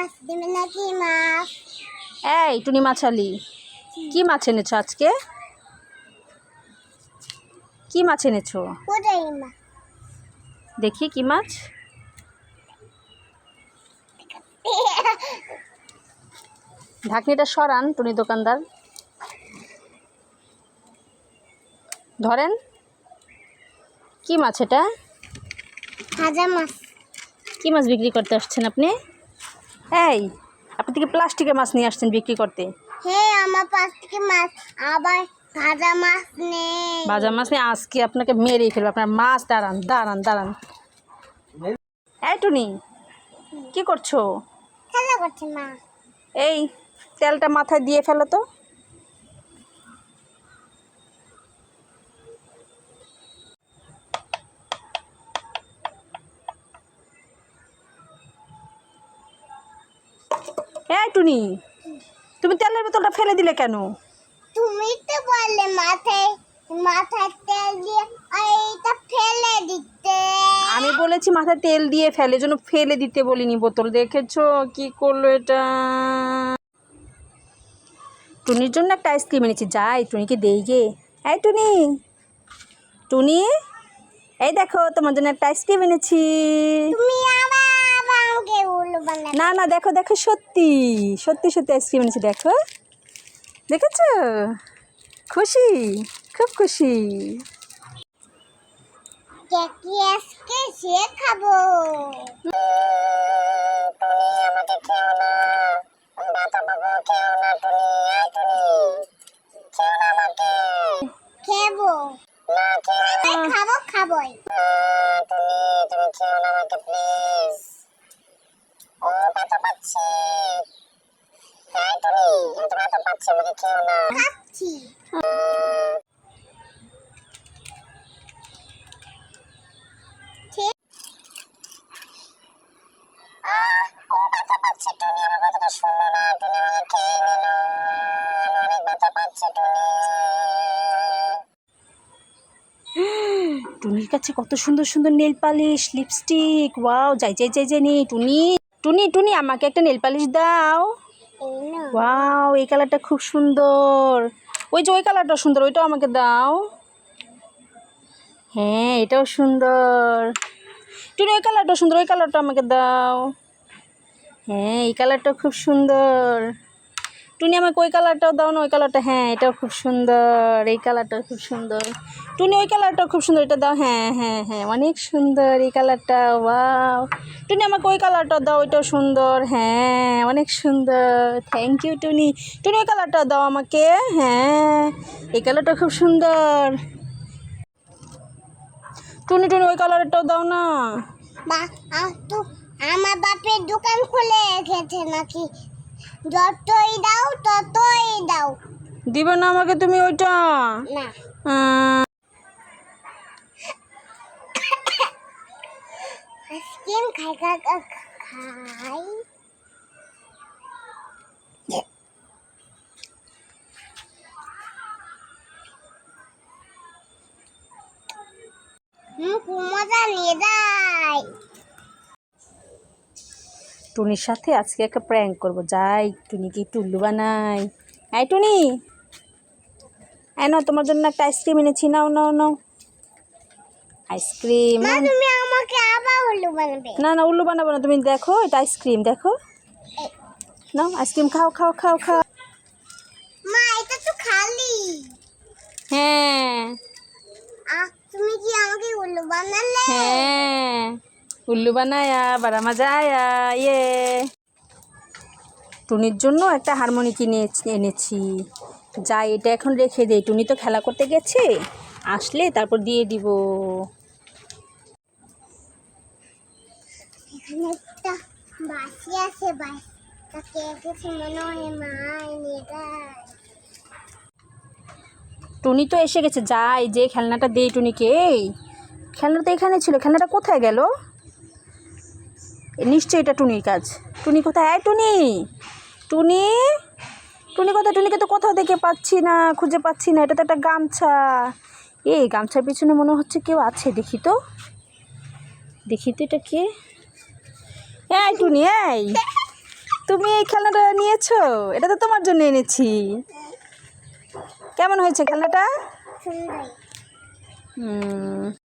মাছ দেবে নাকি মাছ? এই টুনি মাছালি কি? মাছ এনেছো আজকে? কি মাছ এনেছো? দেখি কি মাছ। ঢাকনিটা সরান টুনি দোকানদার। ধরেন। কি মাছ এটা? ভাজা মাছ। কি মাছ বিক্রি করতে আসছেন আপনি? এই আপনি থেকে প্লাস্টিকের মাছ নিয়ে আসছেন বিক্রি করতে? হ্যাঁ আমার পাশ মাছ আবার ভাজা মাছ নেই। ভাজা মাছ নিয়ে আজকে আপনাকে মেরে ফেলবে? আপনার মাছ দাঁড়ান দাঁড়ান দাঁড়ান। এই টুনি কি করছ? খেলা করছি মা। এই তেলটা মাথায় দিয়ে ফেলো তো। এই টুনি তুমি তেলের বোতলটা ফেলে দিলে কেন? তুমি তো বললে মাথায় মাথায় তেল দিয়ে এইটা ফেলে দিতে। আমি বলেছি মাথায় তেল দিয়ে ফেলে জন্য ফেলে দিতে বলিনি বোতল দেখেছ? কি করল এটা? টুনির জন্য একটা আইসক্রিম এনেছি যাই টুনিকে দেই গে। এই টুনি টুনি এই দেখো তোমার জন্য একটা আইসক্রিম এনেছি। তুমি বানাবে না না দেখো দেখো সত্যি সত্যি সত্যি আইসক্রিম এনেছি দেখো। দেখেছ? খুশি খুব খুশি। কেকি আজকে সে খাব? টুনি আমাকে পাচ্ছে। হ্যাঁ টুনি আমি তো ব্যথা পাচ্ছে আমাকে খেও না ব্যথা পাচ্ছে টুনি আমার কথাটা শোনো না টুনি আমাকে খেয়ে নিল অনেক ব্যথা পাচ্ছে টুনি টুনির কাছে কত সুন্দর সুন্দর নেল পালিশ লিপস্টিক ওয়াও যাই যাই যাই যাই নি টুনি। টুনি টুনি আমাকে একটা নেল পালিশ দাও। ওয়াও এই কালারটা খুব সুন্দর। ওই যে ওই কালারটা সুন্দর ওইটাও আমাকে দাও। হ্যাঁ এটাও সুন্দর। টুনি ওই কালারটা সুন্দর ওই কালারটা আমাকে দাও। হ্যাঁ এই কালারটা খুব সুন্দর। টুনি আমাকে ওই কালারটাও দাও না, ওই কালারটা হ্যাঁ এটাও খুব সুন্দর, এই কালারটা খুব সুন্দর। টুনি, ওই কালারটাও খুব সুন্দর, এটা দাও হ্যাঁ হ্যাঁ হ্যাঁ অনেক সুন্দর এই কালারটা, ওয়াও। টুনি, আমাকে ওই কালারটা দাও, ওইটাও সুন্দর হ্যাঁ অনেক সুন্দর থ্যাংক ইউ টুনি। টুনি, ওই কালারটা দাও আমাকে হ্যাঁ এই কালারটা খুব সুন্দর। টুনি টুনি, ওই কালারটাও দাও না। আমার বাপের দোকান খুলে রেখেছে নাকি? যতই দাও ততই দাও। দিব না আমাকে তুমি ওইটা? আইসক্রিম খাই খাই খাই। টুনির সাথে আজকে একটা প্র্যাঙ্ক করব। যাই টুনিকে টুল্লু বানাই। এই টুনি এই নাও তোমার জন্য একটা আইসক্রিম এনেছি নাও নাও নাও। আইসক্রিম না না উল্লু বানাবো না তুমি দেখো এটা আইসক্রিম দেখো। নাও আইসক্রিম খাও খাও খাও খাও। মা এটা তো খালি। হ্যাঁ। তুমি কি আমাকে উল্লু বানালে? হ্যাঁ। উল্লু বানায়া বারা মজা আয়া ইয়ে। টুনির জন্য একটা হারমোনি কিনে এনেছি যাই এটা এখন রেখে দেই টুনি তো খেলা করতে গেছে। আসলে তারপর দিয়ে দিব। বাসি আছে বাস মনে হয় মা টুনি তো এসে গেছে যাই যে খেলনাটা দেই টুনিকে। এই খেলনাটা তো এখানে ছিল খেলনাটা কোথায় গেল? নিশ্চয়ই এটা টুনির কাজ। টুনি কোথায়? আয় টুনি! টুনি! টুনি কোথায়? টুনিকে তো কোথাও দেখে পাচ্ছি না খুঁজে পাচ্ছি না এটা তো একটা গামছা। এই গামছার পিছনে মনে হচ্ছে কেউ আছে দেখি তো। দেখি তো এটা কে। এই টুনি এই! তুমি এই খেলনাটা নিয়েছো? এটা তো তোমার জন্য এনেছি। কেমন হয়েছে খেলনাটা? হুম।